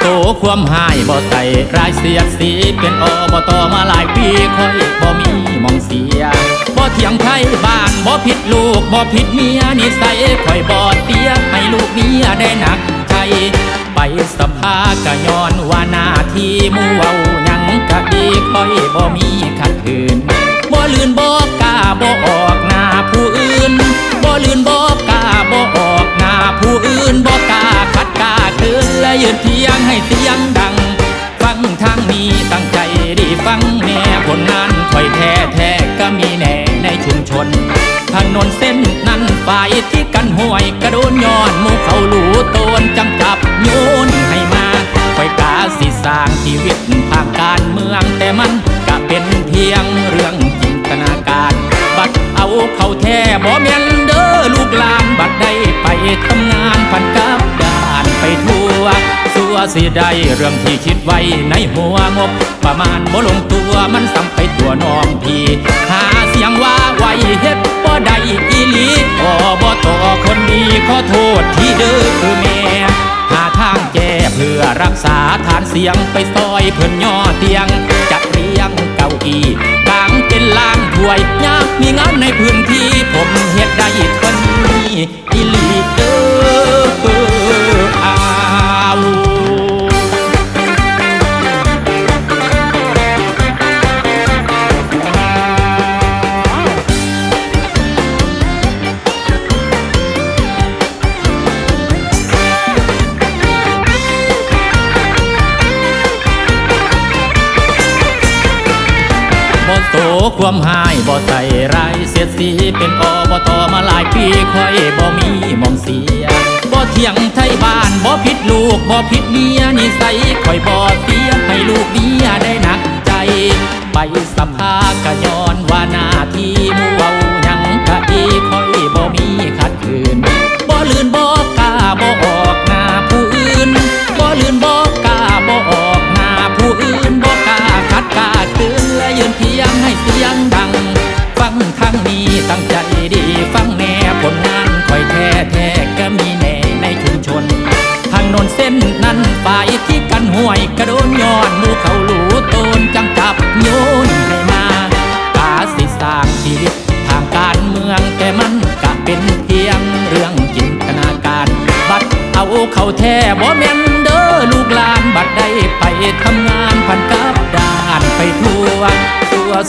โตความหายบ่ใส่รายเสียดสีเป็นอบตมาหลายปีคอยบ่มีมองเสียบ่เถียงไทยบ้านบ่ผิดลูกบ่ผิดเมียนิสัยคอยบ่เตียให้ลูกเมียได้หนักใจไปสภากะย้อนว่าหน้าที่มู่เว้ายังกะดีคอยบ่มีขัดขืนบ่ลื่นบ่กล้าบ่ ยืนเทียงให้เสียงดัง ฟังทางนี้ตั้งใจดีฟังแน่ผลงานคอยแท้แท้ก็มีแน่ในชุมชนถนนเส้นนั้นฝ่ายที่กันห่วยกระโดนย้อนมูเขาหลูโตนจังจับโยนให้มาคอยกาสิสร้างชีวิตทางการเมืองแต่มันก็เป็นเพียงเรื่องจินตนาการ บัดเอาเขาแท้บ่แม่นเด้อลูกหลานบัดได้ไปทำงาน วสิได้เรื่องที่คิดไว้ในหัวงบ ประมาณบ่ลงตัวมันสัมไปตัวน้องพี่ หาเสียงว่าไว้เฮ็ดบ่ได้อีหลีอบ่ต่อคนดีขอโทษที่เด้อคือแม่หาทางแก้เพื่อรักษาฐานเสียงไปซอยเพิ่นย่อเตียง จัดเรียงเก้าอี้กลางเป็นลางถ้วยยากมีงานในพื้นที่ผมเฮ็ดได้คนนี้อีหลี บ่โตความหายบ่ใส่ไรเสียดสีเป็นอบตมาหลายปีค่อยบ่มีมองเสียบ่เถียงไทยบ้านบ่ผิดลูกบ่ผิดเมียนิสัยค่อยบ่เสียให้ลูกเมียได้หนักใจ ไปสภากะย้อ เสียงดัง ฟังทางนี้ตั้งใจดี ฟังแน่ผลงานคอยแท้แท้ก็มีแน่ในชุมชน ทางนนเส้นนั้นฝ่ายที่กันห่วยกระโดนย้อนมูเขาหลูโตนจังจับโยนให้มากาสิสร้างชีวิตทางการเมืองแต่มันก็เป็นเพียงเรื่องจินตนาการ บัดเอาเขาแท้บ่แม่นเด้อลูกหลานบัดได้ไปทำงานพันกับ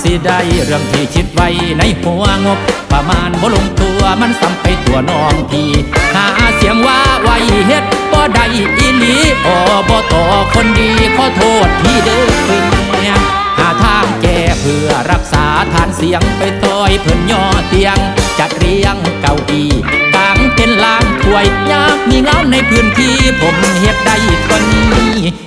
สิได้เรื่องที่คิดไว้ในหัวงบ ประมาณบ่ลงตัวมันสัมไปตัวน้องพี่หาเสียงว่าไว้เฮ็ดบ่ได้อีหลีอบตคนดีขอโทษที่เด้อแม่หาทางแก้เพื่อรักษาฐานเสียงไปซอยเพิ่นย่อเตียง จัดเรียงเก้าอี้กางเป็นลานถ้วยยากมีงานในพื้นที่ผมเฮ็ดได้ทนนี้